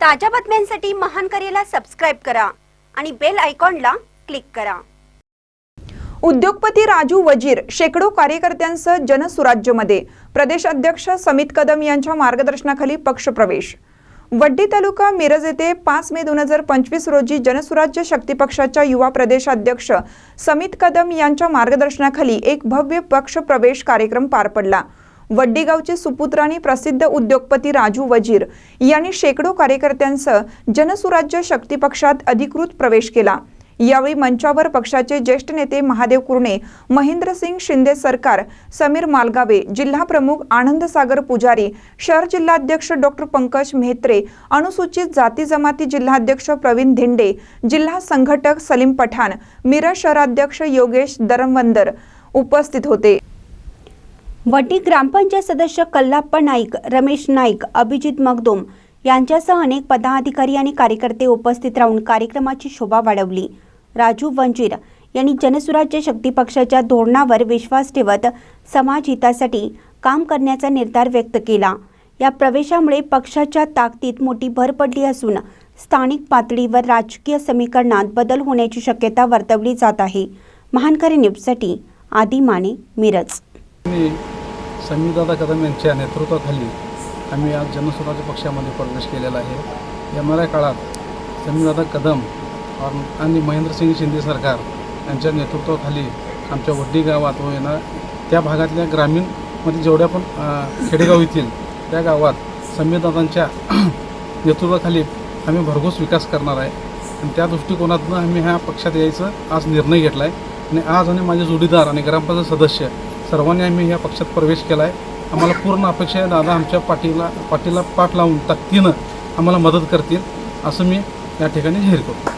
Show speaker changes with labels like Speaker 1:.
Speaker 1: ताज्या बातम्यांसाठी महान करेला सबस्क्राईब करा आणि बेल आयकॉनला क्लिक करा.
Speaker 2: उद्योगपती राजू वजीर शेकडो कार्यकर्त्यांसह जनसुराज्यमध्ये. प्रदेश अध्यक्ष समित कदम यांच्या मार्गदर्शनाखाली पक्षप्रवेश. वड्डी तालुका मिरज येथे पाच मे दोन हजार पंचवीस रोजी जनसुराज्य शक्ती पक्षाच्या युवा प्रदेशाध्यक्ष समित कदम यांच्या मार्गदर्शनाखाली एक भव्य पक्षप्रवेश कार्यक्रम पार पडला. वड्डीगावचे सुपुत्र आणि प्रसिद्ध उद्योगपती राजू वजीर यांनी शेकडो कार्यकर्त्यांसह जनसुराज्य शक्ती पक्षात अधिकृत प्रवेश केला. यावेळी मंचावर पक्षाचे ज्येष्ठ नेते महादेव कुरणे महेंद्रसिंग शिंदे सरकार समीर मालगावे जिल्हा प्रमुख आनंदसागर पुजारी शहर जिल्हाध्यक्ष डॉक्टर पंकज मेहत्रे अनुसूचित जाती जमाती जिल्हाध्यक्ष प्रवीण धिंडे जिल्हा संघटक सलीम पठाण मिरज शहराध्यक्ष योगेश दरमवंदर उपस्थित होते.
Speaker 1: वडी ग्रामपंचायत सदस्य कल्लाप्पा नाईक रमेश नाईक अभिजित मगदोम यांच्यासह अनेक पदाधिकारी आणि कार्यकर्ते उपस्थित राहून कार्यक्रमाची शोभा वाढवली. राजू वंजीर यांनी जनसुराज्य शक्ती पक्षाच्या धोरणावर विश्वास ठेवत समाज हितासाठी काम करण्याचा निर्धार व्यक्त केला. या प्रवेशामुळे पक्षाच्या ताकदीत मोठी भर पडली असून स्थानिक पातळीवर राजकीय समीकरणात बदल होण्याची शक्यता वर्तवली जात आहे. महानकरी न्यूजसाठी आदी माने मिरज
Speaker 3: आणि कदम यांच्या नेतृत्वाखाली आम्ही आज जनस्वराज्य पक्षामध्ये प्रवेश केलेला आहे. येणाऱ्या काळात समीरदादा कदम आणि महेंद्रसिंग शिंदे सरकार यांच्या नेतृत्वाखाली आमच्या वड्डी गावात व येणार त्या भागातल्या ग्रामीणमध्ये जेवढ्या पण खेडेगाव येतील त्या गावात समीरदादांच्या नेतृत्वाखाली आम्ही भरघोस विकास करणार आहे. आणि त्या दृष्टिकोनातून आम्ही ह्या पक्षात यायचं आज निर्णय घेतला आहे आणि आज आणि माझे जोडीदार आणि ग्रामपंचायत सदस्य सर्वांनी आम्ही या पक्षात प्रवेश केला आहे आम्हाला पूर्ण अपेक्षा आहे दादा आमच्या पाठीला पाठीला पाठ लावून ताकदीनं आम्हाला मदत करतील असं मी या ठिकाणी जाहीर करतो.